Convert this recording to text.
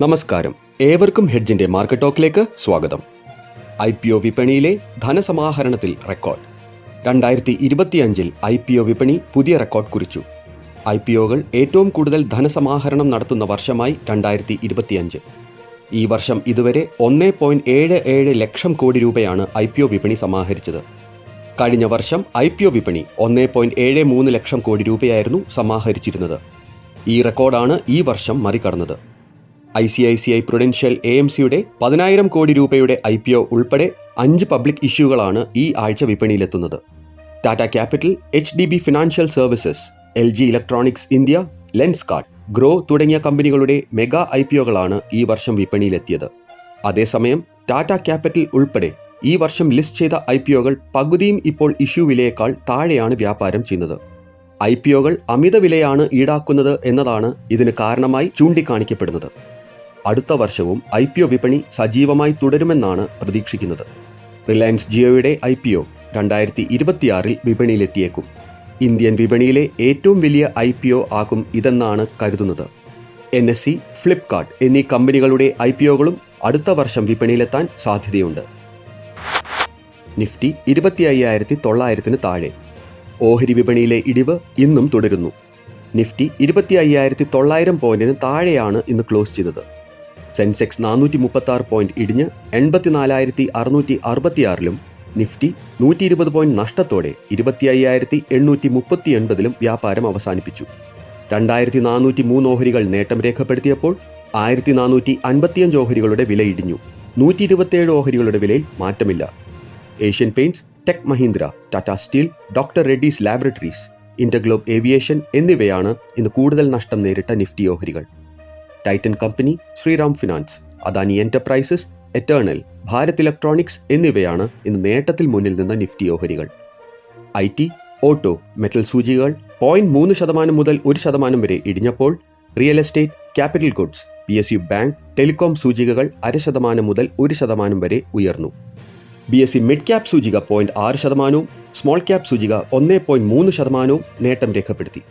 നമസ്കാരം. ഏവർക്കും ഹെഡ്ജിന്റെ മാർക്കറ്റ് ടോക്കിലേക്ക് സ്വാഗതം. ഐ പി ഒ വിപണിയിലെ ധനസമാഹരണത്തിൽ റെക്കോർഡ്. രണ്ടായിരത്തി ഇരുപത്തിയഞ്ചിൽ ഐ പി ഒ വിപണി പുതിയ റെക്കോർഡ് കുറിച്ചു. ഐ പി ഒകൾ ഏറ്റവും കൂടുതൽ ധനസമാഹരണം നടത്തുന്ന വർഷമായി രണ്ടായിരത്തി ഇരുപത്തിയഞ്ച് ഈ വർഷം ഇതുവരെ ഒന്നേ പോയിന്റ് ഏഴ് ഏഴ് ലക്ഷം കോടി രൂപയാണ് ഐ പി ഒ വിപണി സമാഹരിച്ചത്. കഴിഞ്ഞ വർഷം ഐ പി ഒ വിപണി ഒന്നേ പോയിന്റ് ഏഴ് മൂന്ന് ലക്ഷം കോടി രൂപയായിരുന്നു സമാഹരിച്ചിരുന്നത്. ഈ റെക്കോർഡാണ് ഈ വർഷം മറികടന്നത്. I C I C I Prudential A M സിയുടെ പതിനായിരം കോടി രൂപയുടെ ഐ പി ഒ ഉൾപ്പെടെ അഞ്ച് പബ്ലിക് ഇഷ്യൂകളാണ് ഈ ആഴ്ച വിപണിയിലെത്തുന്നത്. Tata Capital H D B Financial Services L G Electronics India Lenskart Groww തുടങ്ങിയ കമ്പനികളുടെ മെഗാ ഐ പി ഒകളാണ് ഈ വർഷം വിപണിയിലെത്തിയത്. അതേസമയം ടാറ്റ ക്യാപിറ്റൽ ഉൾപ്പെടെ ഈ വർഷം ലിസ്റ്റ് ചെയ്ത ഐ പി ഒകൾ പകുതിയും ഇപ്പോൾ ഇഷ്യൂ വിലയേക്കാൾ താഴെയാണ് വ്യാപാരം ചെയ്യുന്നത്. ഐ പി ഒകൾ അമിത വിലയാണ് ഈടാക്കുന്നത് എന്നതാണ് ഇതിന് കാരണമായി ചൂണ്ടിക്കാണിക്കപ്പെടുന്നത്. അടുത്ത വർഷവും ഐ പി ഒ വിപണി സജീവമായി തുടരുമെന്നാണ് പ്രതീക്ഷിക്കുന്നത്. റിലയൻസ് ജിയോയുടെ ഐ പി ഒ രണ്ടായിരത്തി ഇരുപത്തിയാറിൽ വിപണിയിലെത്തിയേക്കും. ഇന്ത്യൻ വിപണിയിലെ ഏറ്റവും വലിയ ഐ പി ഒ ആകും ഇതെന്നാണ് കരുതുന്നത്. എൻ എസ് സി ഫ്ലിപ്കാർട്ട് എന്നീ കമ്പനികളുടെ ഐ പി ഒകളും അടുത്ത വർഷം വിപണിയിലെത്താൻ സാധ്യതയുണ്ട്. നിഫ്റ്റി ഇരുപത്തി അയ്യായിരത്തി തൊള്ളായിരത്തിന് താഴെ. ഓഹരി വിപണിയിലെ ഇടിവ് ഇന്നും തുടരുന്നു. നിഫ്റ്റി ഇരുപത്തി അയ്യായിരത്തി തൊള്ളായിരം പോയിന്റിന് താഴെയാണ് ഇന്ന് ക്ലോസ് ചെയ്തത്. സെൻസെക്സ് നാനൂറ്റി മുപ്പത്തി ആറ് പോയിന്റ് ഇടിഞ്ഞ് എൺപത്തിനാലായിരത്തി അറുന്നൂറ്റി അറുപത്തിയാറിലും നിഫ്റ്റി നൂറ്റി ഇരുപത് പോയിന്റ് നഷ്ടത്തോടെ ഇരുപത്തി അയ്യായിരത്തി എണ്ണൂറ്റി മുപ്പത്തി എൺപതിലും വ്യാപാരം അവസാനിപ്പിച്ചു. രണ്ടായിരത്തി നാനൂറ്റി മൂന്ന് ഓഹരികൾ നേട്ടം രേഖപ്പെടുത്തിയപ്പോൾ ആയിരത്തി നാനൂറ്റി അൻപത്തിയഞ്ച് ഓഹരികളുടെ വില ഇടിഞ്ഞു. നൂറ്റി ഇരുപത്തിയേഴ് ഓഹരികളുടെ വിലയിൽ മാറ്റമില്ല. Asian Paints Tech Mahindra Tata Steel doctor Reddy's Laboratories InterGlobe Aviation എന്നിവയാണ് ഇന്ന് കൂടുതൽ നഷ്ടം നേരിട്ട നിഫ്റ്റി ഓഹരികൾ. Titan company Shriram finance Adani Enterprises Eternal Bharat Electronics എന്നിവയാണ് ഇന്ന് നേട്ടത്തിൽ മുന്നിൽ നിന്ന നിഫ്റ്റി ഓഹരികൾ. ഐ ടി ഓട്ടോ മെറ്റൽ സൂചികകൾ പോയിന്റ് മൂന്ന് ശതമാനം മുതൽ ഒരു ശതമാനം വരെ ഇടിഞ്ഞപ്പോൾ real estate capital goods P S U bank telecom സൂചികകൾ അര ശതമാനം മുതൽ ഒരു ശതമാനം വരെ ഉയർന്നു. B S C mid cap സൂചിക പോയിന്റ് ആറ് ശതമാനവും സ്മോൾ ക്യാപ് സൂചിക ഒന്നേ പോയിന്റ് മൂന്ന് ശതമാനവും നേട്ടം രേഖപ്പെടുത്തി.